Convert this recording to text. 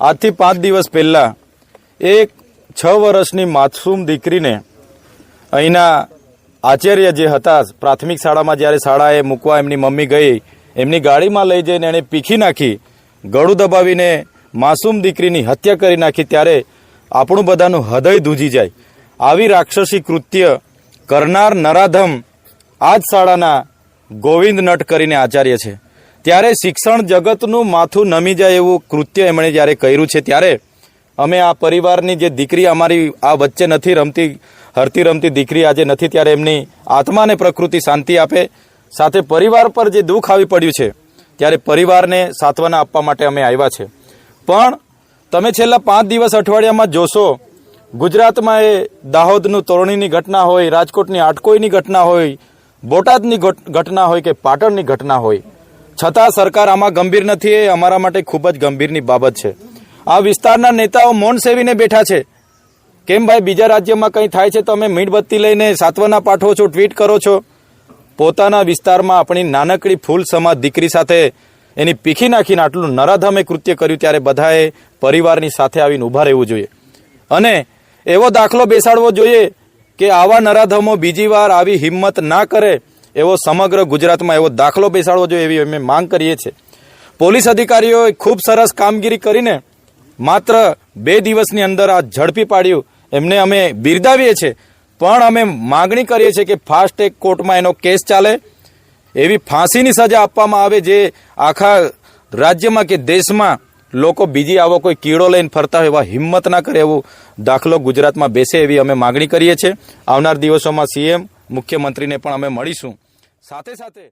આજથી પાંચ દિવસ પહેલા એક છ વર્ષની માસૂમ દીકરીને અહીંના આચાર્ય જે હતા, પ્રાથમિક શાળામાં જ્યારે શાળાએ મૂકવા એમની મમ્મી ગઈ, એમની ગાડીમાં લઈ જઈને એણે પીખી નાખી, ગળું દબાવીને માસૂમ દીકરીની હત્યા કરી નાખી, ત્યારે આપણું બધાનું હૃદય ધૂજી જાય. આવી રાક્ષસી કૃત્ય કરનાર નરાધમ આ જ શાળાના ગોવિંદ નટ કરીને આચાર્ય છે. ત્યારે શિક્ષણ જગતનું માથું નમી જાય એવું કૃત્ય એમણે જ્યારે કર્યું છે ત્યારે અમે આ પરિવારની જે દીકરી અમારી આ વચ્ચે નથી રમતી, હરતી રમતી દીકરી આજે નથી ત્યારે એમની આત્માને પ્રકૃતિ શાંતિ આપે, સાથે પરિવાર પર જે દુઃખ આવી પડ્યું છે ત્યારે પરિવારને સાંત્વના આપવા માટે અમે આવ્યા છે. પણ તમે છેલ્લા પાંચ દિવસ અઠવાડિયામાં જોશો, ગુજરાતમાં એ દાહોદનું તોરણીની ઘટના હોય, રાજકોટની આટકોઈની ઘટના હોય, બોટાદની ઘટના હોય કે પાટણની ઘટના હોય છતાં સરકાર આમાં ગંભીર નથી, એ અમારા માટે ખૂબ જ ગંભીરની બાબત છે. આ વિસ્તારના નેતાઓ મૌન સેવીને બેઠા છે. કેમ ભાઈ, બીજા રાજ્યમાં કંઈ થાય છે તો અમે મીણબત્તી લઈને સાત્વના પાઠવો છો, ટ્વીટ કરો છો? પોતાના વિસ્તારમાં આપણી નાનકડી ફૂલ સમાજ દીકરી સાથે એની પીખી નાખીને આટલું નરાધમે કૃત્ય કર્યું ત્યારે બધાએ પરિવારની સાથે આવીને ઊભા રહેવું જોઈએ. અને એવો દાખલો બેસાડવો જોઈએ કે આવા નરાધમો બીજી વાર આવી હિંમત ના કરે એવો સમગ્ર ગુજરાતમાં એવો દાખલો બેસાડવો જોઈએ એવી અમે માંગ કરીએ છીએ. પોલીસ અધિકારીઓએ ખૂબ સરસ કામગીરી કરીને માત્ર બે દિવસની અંદર આ ઝડપી પાડ્યું. એમને અમે બિરદાવીએ છીએ. પણ અમે માગણી કરીએ છીએ કે ફાસ્ટ ટ્રેક કોર્ટમાં એનો કેસ ચાલે. એવી ફાંસીની સજા આપવામાં આવે જે આખા રાજ્યમાં કે દેશમાં લોકો બીજી આવો કોઈ કીડો લઈને ફરતા હોય એવા હિંમત ના કરે એવું દાખલો ગુજરાતમાં બેસે એવી અમે માગણી કરીએ છીએ. આવનાર દિવસોમાં સીએમ, મુખ્યમંત્રીને પણ અમે મળીશું. સાથે સાથે